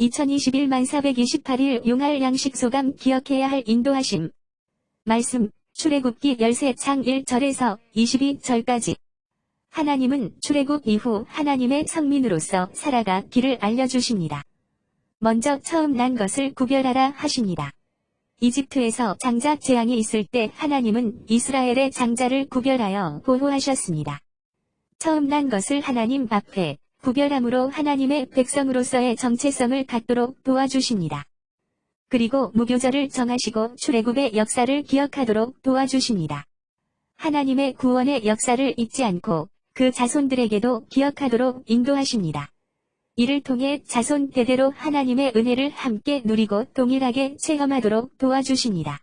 2021만 428일 용할 양식 소감 기억해야 할 인도하심. 말씀, 출애굽기 13창 1절에서 22절까지. 하나님은 출애굽 이후 하나님의 성민으로서 살아가 길을 알려주십니다. 먼저 처음 난 것을 구별하라 하십니다. 이집트에서 장자 재앙이 있을 때 하나님은 이스라엘의 장자를 구별하여 보호하셨습니다. 처음 난 것을 하나님 앞에 구별함으로 하나님의 백성으로서의 정체성을 갖도록 도와주십니다. 그리고 무교절을 정하시고 출애굽의 역사를 기억하도록 도와주십니다. 하나님의 구원의 역사를 잊지 않고 그 자손들에게도 기억하도록 인도하십니다. 이를 통해 자손 대대로 하나님의 은혜를 함께 누리고 동일하게 체험하도록 도와주십니다.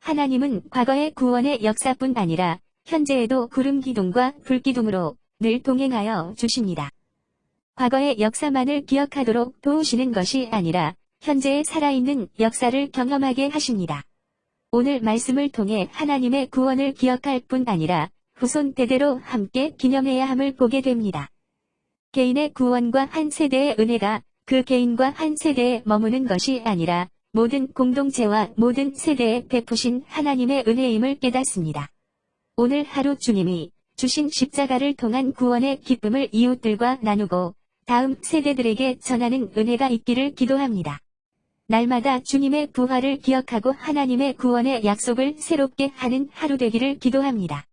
하나님은 과거의 구원의 역사뿐 아니라 현재에도 구름 기둥과 불 기둥으로 늘 동행하여 주십니다. 과거의 역사만을 기억하도록 도우시는 것이 아니라 현재의 살아있는 역사를 경험하게 하십니다. 오늘 말씀을 통해 하나님의 구원을 기억할 뿐 아니라 후손 대대로 함께 기념해야 함을 보게 됩니다. 개인의 구원과 한 세대의 은혜가 그 개인과 한 세대에 머무는 것이 아니라 모든 공동체와 모든 세대에 베푸신 하나님의 은혜임을 깨닫습니다. 오늘 하루 주님이 주신 십자가를 통한 구원의 기쁨을 이웃들과 나누고 다음 세대들에게 전하는 은혜가 있기를 기도합니다. 날마다 주님의 부활을 기억하고 하나님의 구원의 약속을 새롭게 하는 하루 되기를 기도합니다.